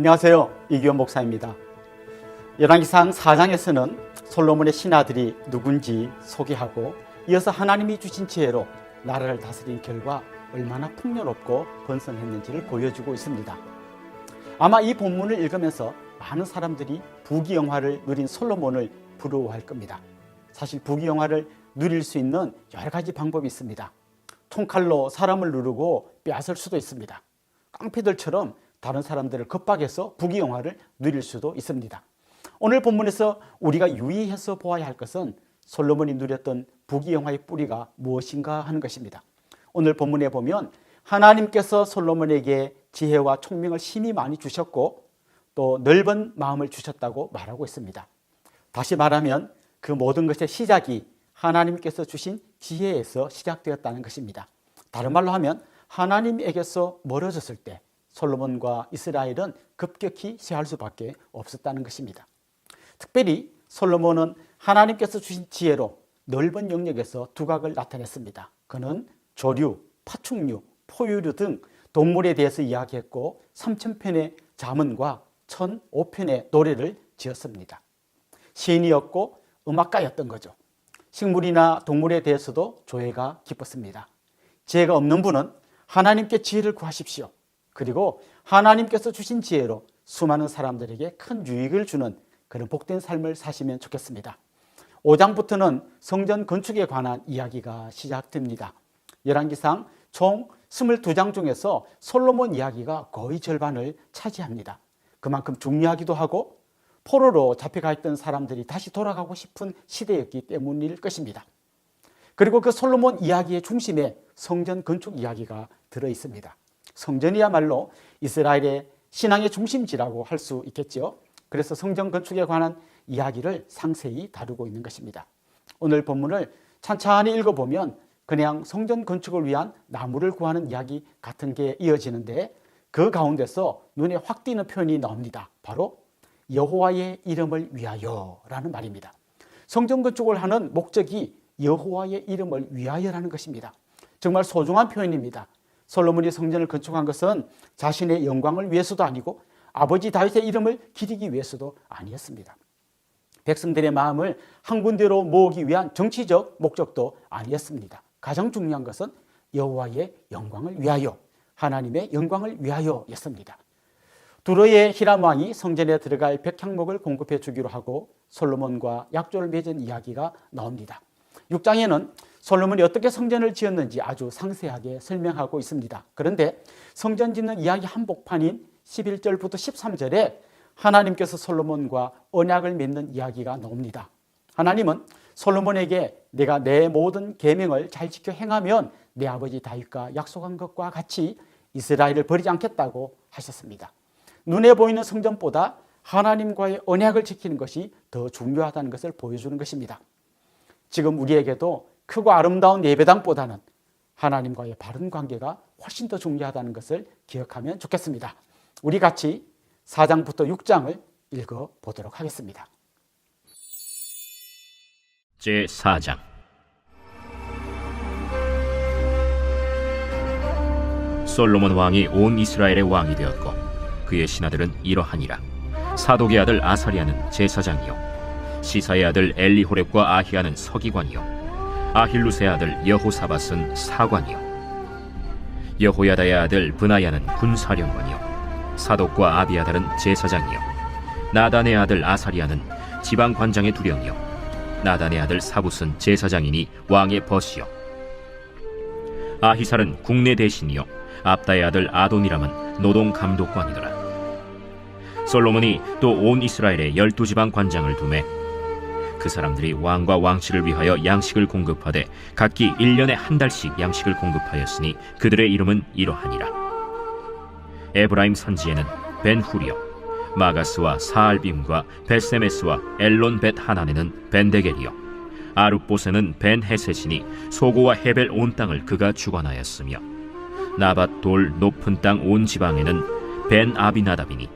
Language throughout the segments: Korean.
안녕하세요. 이규현 목사입니다. 열왕기상 4장에서는 솔로몬의 신하들이 누군지 소개하고 이어서 하나님이 주신 지혜로 나라를 다스린 결과 얼마나 풍요롭고 번성했는지를 보여주고 있습니다. 아마 이 본문을 읽으면서 많은 사람들이 부귀 영화를 누린 솔로몬을 부러워할 겁니다. 사실 부귀 영화를 누릴 수 있는 여러 가지 방법이 있습니다. 총칼로 사람을 누르고 빼앗을 수도 있습니다. 깡패들처럼 다른 사람들을 겁박해서 부귀영화를 누릴 수도 있습니다. 오늘 본문에서 우리가 유의해서 보아야 할 것은 솔로몬이 누렸던 부귀영화의 뿌리가 무엇인가 하는 것입니다. 오늘 본문에 보면 하나님께서 솔로몬에게 지혜와 총명을 심히 많이 주셨고 또 넓은 마음을 주셨다고 말하고 있습니다. 다시 말하면 그 모든 것의 시작이 하나님께서 주신 지혜에서 시작되었다는 것입니다. 다른 말로 하면 하나님에게서 멀어졌을 때 솔로몬과 이스라엘은 급격히 쇠할 수밖에 없었다는 것입니다. 특별히 솔로몬은 하나님께서 주신 지혜로 넓은 영역에서 두각을 나타냈습니다. 그는 조류, 파충류, 포유류 등 동물에 대해서 이야기했고 3천편의 자문과 1,005편의 노래를 지었습니다. 시인이었고 음악가였던 거죠. 식물이나 동물에 대해서도 조예가 깊었습니다. 지혜가 없는 분은 하나님께 지혜를 구하십시오. 그리고 하나님께서 주신 지혜로 수많은 사람들에게 큰 유익을 주는 그런 복된 삶을 사시면 좋겠습니다. 5장부터는 성전 건축에 관한 이야기가 시작됩니다. 열왕기상 총 22장 중에서 솔로몬 이야기가 거의 절반을 차지합니다. 그만큼 중요하기도 하고 포로로 잡혀가 있던 사람들이 다시 돌아가고 싶은 시대였기 때문일 것입니다. 그리고 그 솔로몬 이야기의 중심에 성전 건축 이야기가 들어 있습니다. 성전이야말로 이스라엘의 신앙의 중심지라고 할 수 있겠죠. 그래서 성전 건축에 관한 이야기를 상세히 다루고 있는 것입니다. 오늘 본문을 찬찬히 읽어보면 그냥 성전 건축을 위한 나무를 구하는 이야기 같은 게 이어지는데 그 가운데서 눈에 확 띄는 표현이 나옵니다. 바로 여호와의 이름을 위하여라는 말입니다. 성전 건축을 하는 목적이 여호와의 이름을 위하여라는 것입니다. 정말 소중한 표현입니다. 솔로몬이 성전을 건축한 것은 자신의 영광을 위해서도 아니고 아버지 다윗의 이름을 기리기 위해서도 아니었습니다. 백성들의 마음을 한 군데로 모으기 위한 정치적 목적도 아니었습니다. 가장 중요한 것은 여호와의 영광을 위하여 하나님의 영광을 위하여였습니다. 두로의 히람 왕이 성전에 들어갈 백향목을 공급해 주기로 하고 솔로몬과 약조를 맺은 이야기가 나옵니다. 6장에는 솔로몬이 어떻게 성전을 지었는지 아주 상세하게 설명하고 있습니다. 그런데 성전 짓는 이야기 한복판인 11절부터 13절에 하나님께서 솔로몬과 언약을 맺는 이야기가 나옵니다. 하나님은 솔로몬에게 내가 내 모든 계명을 잘 지켜 행하면 내 아버지 다윗과 약속한 것과 같이 이스라엘을 버리지 않겠다고 하셨습니다. 눈에 보이는 성전보다 하나님과의 언약을 지키는 것이 더 중요하다는 것을 보여주는 것입니다. 지금 우리에게도 크고 아름다운 예배당보다는 하나님과의 바른 관계가 훨씬 더 중요하다는 것을 기억하면 좋겠습니다. 우리 같이 4장부터 6장을 읽어 보도록 하겠습니다. 제 4장 솔로몬 왕이 온 이스라엘의 왕이 되었고 그의 신하들은 이러하니라 사독의 아들 아사리아는 제사장이요 시사의 아들 엘리호렙과 아히야는 서기관이요 아힐루스의 아들 여호사밧은 사관이요. 여호야다의 아들 브나야는 군사령관이요. 사독과 아비아달은 제사장이요. 나단의 아들 아사리아는 지방 관장의 두령이요. 나단의 아들 사붓은 제사장이니 왕의 벗이요. 아히살은 국내 대신이요. 압다의 아들 아도니람은 노동 감독관이더라. 솔로몬이 또 온 이스라엘에 열두 지방 관장을 두매 그 사람들이 왕과 왕실을 위하여 양식을 공급하되 각기 일년에한 달씩 양식을 공급하였으니 그들의 이름은 이러하니라. 에브라임 선지에는 벤후리요 마가스와 사알빔과 베세메스와 엘론 벳 하난에는 벤데겔이요 아룻보세는 벤헤셋이니 소고와 헤벨 온 땅을 그가 주관하였으며 나밧 돌 높은 땅 온 지방에는 벤 아비나답이니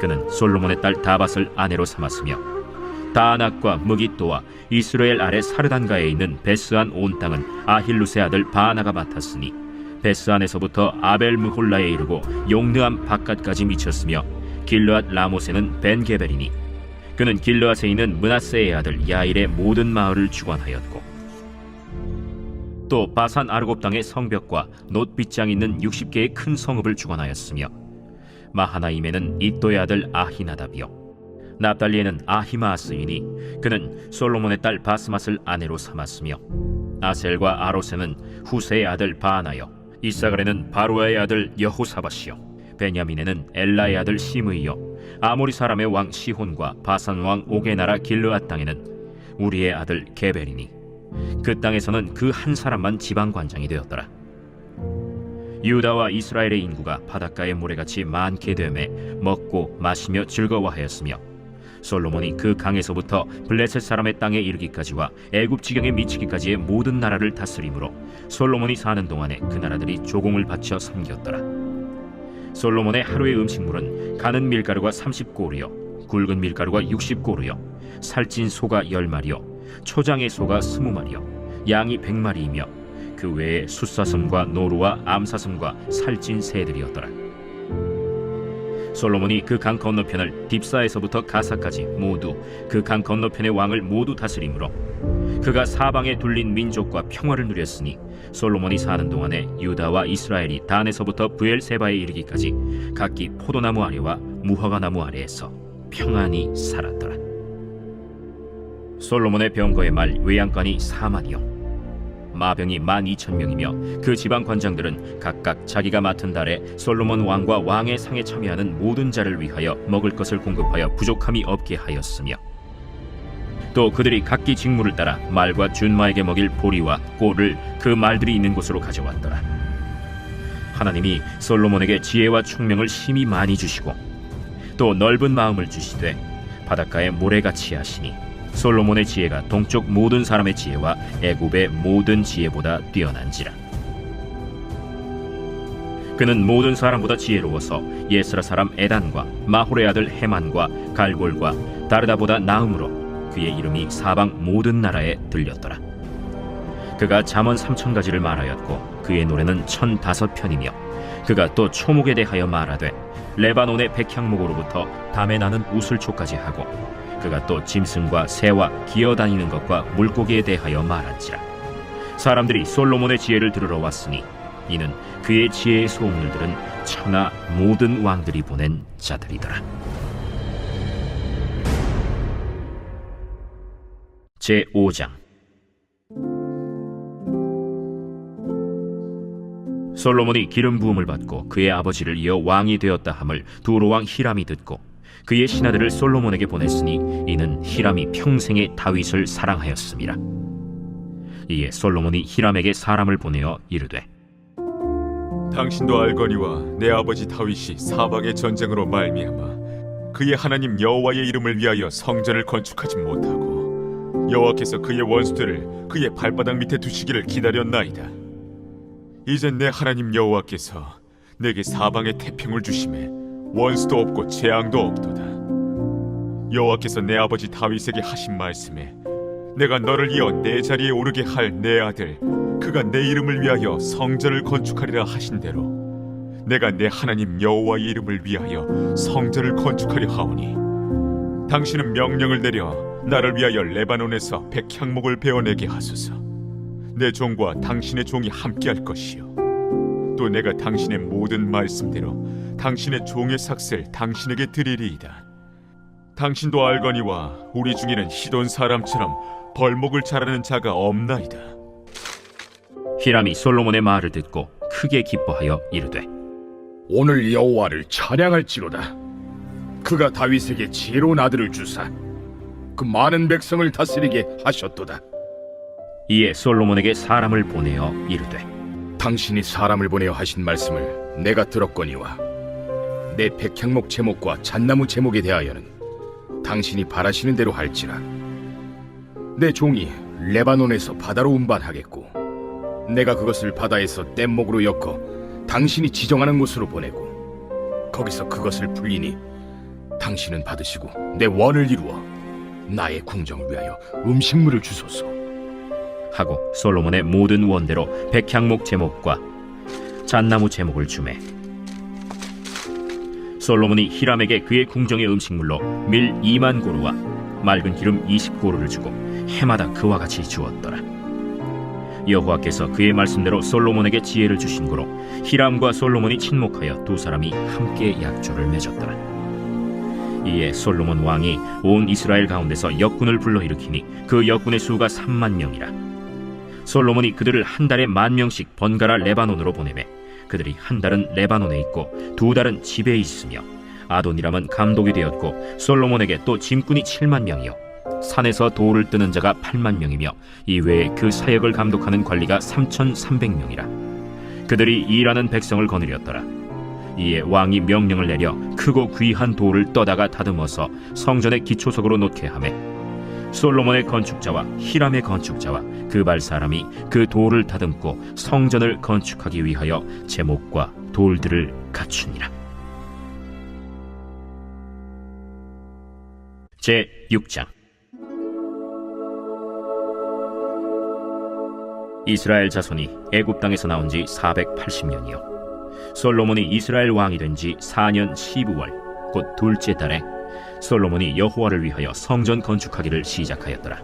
그는 솔로몬의 딸 다밧을 아내로 삼았으며 다낙과 무기또와 이스라엘 아래 사르단가에 있는 베스안 온 땅은 아힐루스의 아들 바나가 맡았으니 베스안에서부터 아벨 무홀라에 이르고 용느암 바깥까지 미쳤으며 길르앗 라모세는 벤게벨이니 그는 길르앗에 있는 문하세의 아들 야일의 모든 마을을 주관하였고 또 바산 아르곱 땅의 성벽과 놋빗장 있는 60개의 큰 성읍을 주관하였으며 마하나임에는 이또의 아들 아히나답이요 납달리에는 아히마아스이니 그는 솔로몬의 딸 바스맛을 아내로 삼았으며 아셀과 아로세는 후세의 아들 바하나요 이사갈에는 바로아의 아들 여호사밧이요 베냐민에는 엘라의 아들 시므이요 아모리 사람의 왕 시혼과 바산 왕 오게 나라 길르앗 땅에는 우리의 아들 게벨이니 그 땅에서는 그 한 사람만 지방 관장이 되었더라. 유다와 이스라엘의 인구가 바닷가의 모래같이 많게 되매 먹고 마시며 즐거워하였으며 솔로몬이 그 강에서부터 블레셋 사람의 땅에 이르기까지와 애굽 지경에 미치기까지의 모든 나라를 다스림으로 솔로몬이 사는 동안에 그 나라들이 조공을 바쳐 섬겼더라. 솔로몬의 하루의 음식물은 가는 밀가루가 30고르요, 굵은 밀가루가 60고르요, 살찐 소가 10마리요, 초장의 소가 20마리요, 양이 100마리이며 그 외에 숫사슴과 노루와 암사슴과 살찐 새들이었더라. 솔로몬이 그 강 건너편을 딥사에서부터 가사까지 모두 그 강 건너편의 왕을 모두 다스림으로 그가 사방에 둘린 민족과 평화를 누렸으니 솔로몬이 사는 동안에 유다와 이스라엘이 단에서부터 부엘세바에 이르기까지 각기 포도나무 아래와 무화과 나무 아래에서 평안히 살았더라. 솔로몬의 병거의 말 외양간이 4만이요 마병이 만 이천 명이며 그 지방 관장들은 각각 자기가 맡은 달에 솔로몬 왕과 왕의 상에 참여하는 모든 자를 위하여 먹을 것을 공급하여 부족함이 없게 하였으며 또 그들이 각기 직무를 따라 말과 준마에게 먹일 보리와 꼴을 그 말들이 있는 곳으로 가져왔더라. 하나님이 솔로몬에게 지혜와 총명을 심히 많이 주시고 또 넓은 마음을 주시되 바닷가에 모래같이 하시니 솔로몬의 지혜가 동쪽 모든 사람의 지혜와 애굽의 모든 지혜보다 뛰어난지라. 그는 모든 사람보다 지혜로워서 예스라 사람 에단과 마홀의 아들 헤만과 갈골과 다르다보다 나음으로 그의 이름이 사방 모든 나라에 들렸더라. 그가 잠언 삼천 가지를 말하였고 그의 노래는 천 다섯 편이며 그가 또 초목에 대하여 말하되 레바논의 백향목으로부터 담에 나는 우슬초까지 하고 그가 또 짐승과 새와 기어다니는 것과 물고기에 대하여 말한지라. 사람들이 솔로몬의 지혜를 들으러 왔으니 이는 그의 지혜의 소문을 들은 천하 모든 왕들이 보낸 자들이더라. 제 5장. 솔로몬이 기름 부음을 받고 그의 아버지를 이어 왕이 되었다 함을 두로 왕 히람이 듣고 그의 신하들을 솔로몬에게 보냈으니 이는 히람이 평생에 다윗을 사랑하였음이라. 이에 솔로몬이 히람에게 사람을 보내어 이르되 당신도 알거니와 내 아버지 다윗이 사방의 전쟁으로 말미암아 그의 하나님 여호와의 이름을 위하여 성전을 건축하지 못하고 여호와께서 그의 원수들을 그의 발바닥 밑에 두시기를 기다렸나이다. 이제 내 하나님 여호와께서 내게 사방의 태평을 주심에 원수도 없고 재앙도 없도다. 여호와께서 내 아버지 다윗에게 하신 말씀에 내가 너를 이어 내 자리에 오르게 할 내 아들 그가 내 이름을 위하여 성전을 건축하리라 하신 대로 내가 내 하나님 여호와의 이름을 위하여 성전을 건축하려 하오니 당신은 명령을 내려 나를 위하여 레바논에서 백향목을 베어내게 하소서 내 종과 당신의 종이 함께할 것이요 또 내가 당신의 모든 말씀대로 당신의 종의 삭슬 당신에게 드리리이다 당신도 알거니와 우리 중에는 시돈 사람처럼 벌목을 잘하는 자가 없나이다 히람이 솔로몬의 말을 듣고 크게 기뻐하여 이르되 오늘 여호와를 찬양할지로다. 그가 다윗에게 지혜로운 아들을 주사 그 많은 백성을 다스리게 하셨도다. 이에 솔로몬에게 사람을 보내어 이르되 당신이 사람을 보내어 하신 말씀을 내가 들었거니와 내 백향목 제목과 잣나무 제목에 대하여는 당신이 바라시는 대로 할지라. 내 종이 레바논에서 바다로 운반하겠고 내가 그것을 바다에서 뗏목으로 엮어 당신이 지정하는 곳으로 보내고 거기서 그것을 풀리니 당신은 받으시고 내 원을 이루어 나의 궁정을 위하여 음식물을 주소서. 하고 솔로몬의 모든 원대로 백향목 제목과 잣나무 제목을 주매 솔로몬이 히람에게 그의 궁정의 음식물로 밀 2만 고루와 맑은 기름 20고루를 주고 해마다 그와 같이 주었더라. 여호와께서 그의 말씀대로 솔로몬에게 지혜를 주신 고로 히람과 솔로몬이 친목하여 두 사람이 함께 약조를 맺었더라. 이에 솔로몬 왕이 온 이스라엘 가운데서 역군을 불러일으키니 그 역군의 수가 3만 명이라. 솔로몬이 그들을 한 달에 만 명씩 번갈아 레바논으로 보내매 그들이 한 달은 레바논에 있고 두 달은 집에 있으며 아도니람은 감독이 되었고 솔로몬에게 또 짐꾼이 7만 명이요. 산에서 돌을 뜨는 자가 8만 명이며 이외에 그 사역을 감독하는 관리가 3,300명이라. 그들이 일하는 백성을 거느렸더라. 이에 왕이 명령을 내려 크고 귀한 돌을 떠다가 다듬어서 성전의 기초석으로 놓게 하매 솔로몬의 건축자와 히람의 건축자와 그발 사람이 그 돌을 다듬고 성전을 건축하기 위하여 제목과 돌들을 갖추니라. 제 6장 이스라엘 자손이 애굽 땅에서 나온 지 480년이요 솔로몬이 이스라엘 왕이 된 지 4년 12월 곧 둘째 달에 솔로몬이 여호와를 위하여 성전 건축하기를 시작하였더라.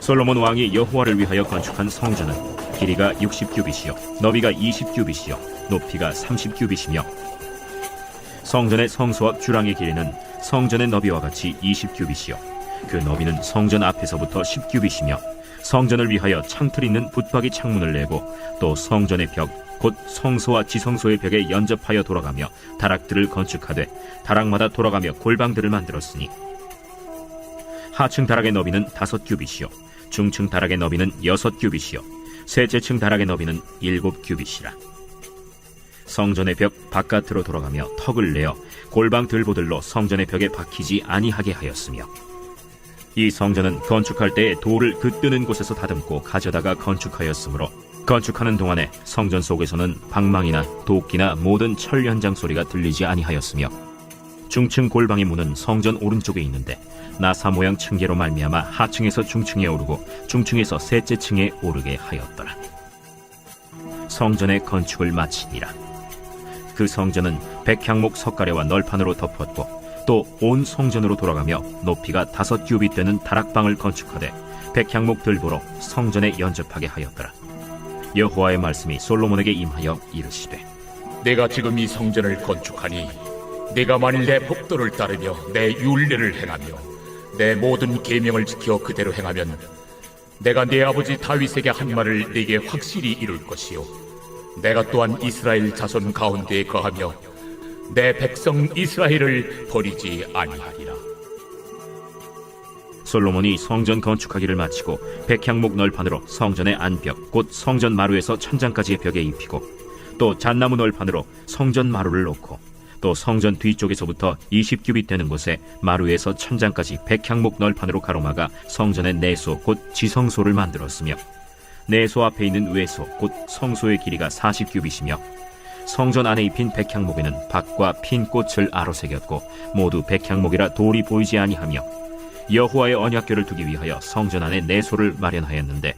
솔로몬 왕이 여호와를 위하여 건축한 성전은 길이가 60규빗이요 너비가 20규빗이요 높이가 30규빗이며 성전의 성소 앞 주랑의 길이는 성전의 너비와 같이 20규빗이요 그 너비는 성전 앞에서부터 10규빗이며 성전을 위하여 창틀 있는 붙박이 창문을 내고 또 성전의 벽 곧 성소와 지성소의 벽에 연접하여 돌아가며 다락들을 건축하되 다락마다 돌아가며 골방들을 만들었으니 하층 다락의 너비는 다섯 규빗이요 중층 다락의 너비는 여섯 규빗이요 셋째층 다락의 너비는 일곱 규빗이라. 성전의 벽 바깥으로 돌아가며 턱을 내어 골방 들보들로 성전의 벽에 박히지 아니하게 하였으며 이 성전은 건축할 때에 돌을 그 뜨는 곳에서 다듬고 가져다가 건축하였으므로 건축하는 동안에 성전 속에서는 방망이나 도끼나 모든 철 현장 소리가 들리지 아니하였으며 중층 골방의 문은 성전 오른쪽에 있는데 나사 모양 층계로 말미암아 하층에서 중층에 오르고 중층에서 셋째 층에 오르게 하였더라. 성전의 건축을 마치니라. 그 성전은 백향목 석가래와 널판으로 덮었고 또 온 성전으로 돌아가며 높이가 다섯 규빗 되는 다락방을 건축하되 백향목 들보로 성전에 연접하게 하였더라. 여호와의 말씀이 솔로몬에게 임하여 이르시되 내가 지금 이 성전을 건축하니 내가 만일 내 법도를 따르며 내 율례를 행하며 내 모든 계명을 지켜 그대로 행하면 내가 내 아버지 다윗에게 한 말을 네게 확실히 이룰 것이요. 내가 또한 이스라엘 자손 가운데에 거하며 내 백성 이스라엘을 버리지 아니하리라 솔로몬이 성전 건축하기를 마치고 백향목 널판으로 성전의 안벽 곧 성전 마루에서 천장까지의 벽에 입히고 또 잣나무 널판으로 성전 마루를 놓고 또 성전 뒤쪽에서부터 20규빗 되는 곳에 마루에서 천장까지 백향목 널판으로 가로막아 성전의 내소 곧 지성소를 만들었으며 내소 앞에 있는 외소 곧 성소의 길이가 40규빗이며 성전 안에 입힌 백향목에는 박과 핀 꽃을 아로 새겼고 모두 백향목이라 돌이 보이지 아니하며 여호와의 언약궤를 두기 위하여 성전 안에 내소를 마련하였는데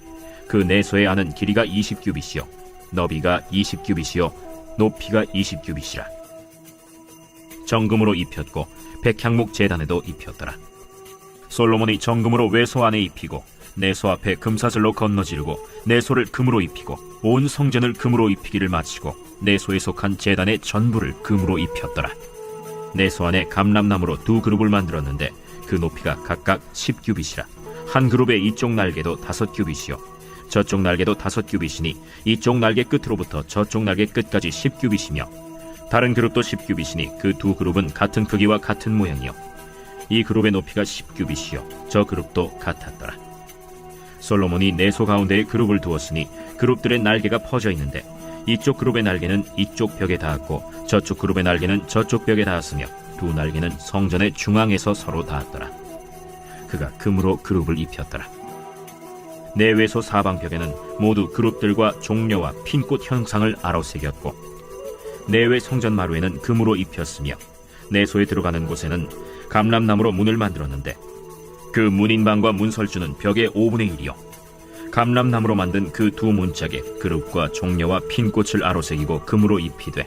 그 내소의 안은 길이가 20규빗이요 너비가 20규빗이요 높이가 20규빗이라. 정금으로 입혔고 백향목 제단에도 입혔더라. 솔로몬이 정금으로 외소 안에 입히고 내소 앞에 금사슬로 건너지르고 내소를 금으로 입히고 온 성전을 금으로 입히기를 마치고 내소에 속한 제단의 전부를 금으로 입혔더라 내소 안에 감람나무로 두 그룹을 만들었는데 그 높이가 각각 10규빗이라 한 그룹의 이쪽 날개도 다섯 규빗이요. 저쪽 날개도 다섯 규빗이니 이쪽 날개 끝으로부터 저쪽 날개 끝까지 10규빗이며 다른 그룹도 10규빗이니 그 두 그룹은 같은 크기와 같은 모양이요. 이 그룹의 높이가 10규빗이요. 저 그룹도 같았더라. 솔로몬이 내소 가운데에 그룹을 두었으니 그룹들의 날개가 퍼져 있는데 이쪽 그룹의 날개는 이쪽 벽에 닿았고 저쪽 그룹의 날개는 저쪽 벽에 닿았으며 두 날개는 성전의 중앙에서 서로 닿았더라. 그가 금으로 그룹을 입혔더라. 내외소 사방벽에는 모두 그룹들과 종려와 핀꽃 형상을 아로새겼고 내외 성전 마루에는 금으로 입혔으며 내소에 들어가는 곳에는 감람나무로 문을 만들었는데 그 문인방과 문설주는 벽의 5분의 1이요 감람나무로 만든 그 두 문짝에 그룹과 종려와 핀꽃을 아로새기고 금으로 입히되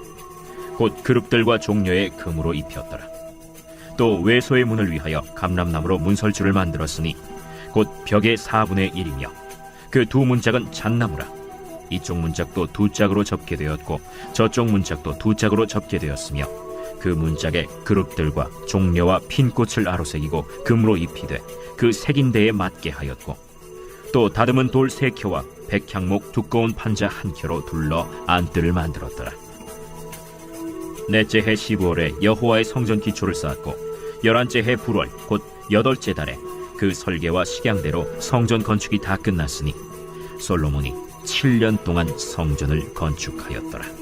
곧 그룹들과 종려의 금으로 입혔더라. 또 외소의 문을 위하여 감람나무로 문설주를 만들었으니 곧 벽의 4분의 1이며 그 두 문짝은 잣나무라. 이쪽 문짝도 두 짝으로 접게 되었고 저쪽 문짝도 두 짝으로 접게 되었으며 그 문짝에 그룹들과 종려와 핀꽃을 아로새기고 금으로 입히되 그 색인대에 맞게 하였고 또 다듬은 돌 세 켜와 백향목 두꺼운 판자 한 켜로 둘러 안뜰을 만들었더라. 넷째 해 15월에 여호와의 성전 기초를 쌓았고 열한째 해 불월 곧 여덟째 달에 그 설계와 식양대로 성전 건축이 다 끝났으니 솔로몬이 7년 동안 성전을 건축하였더라.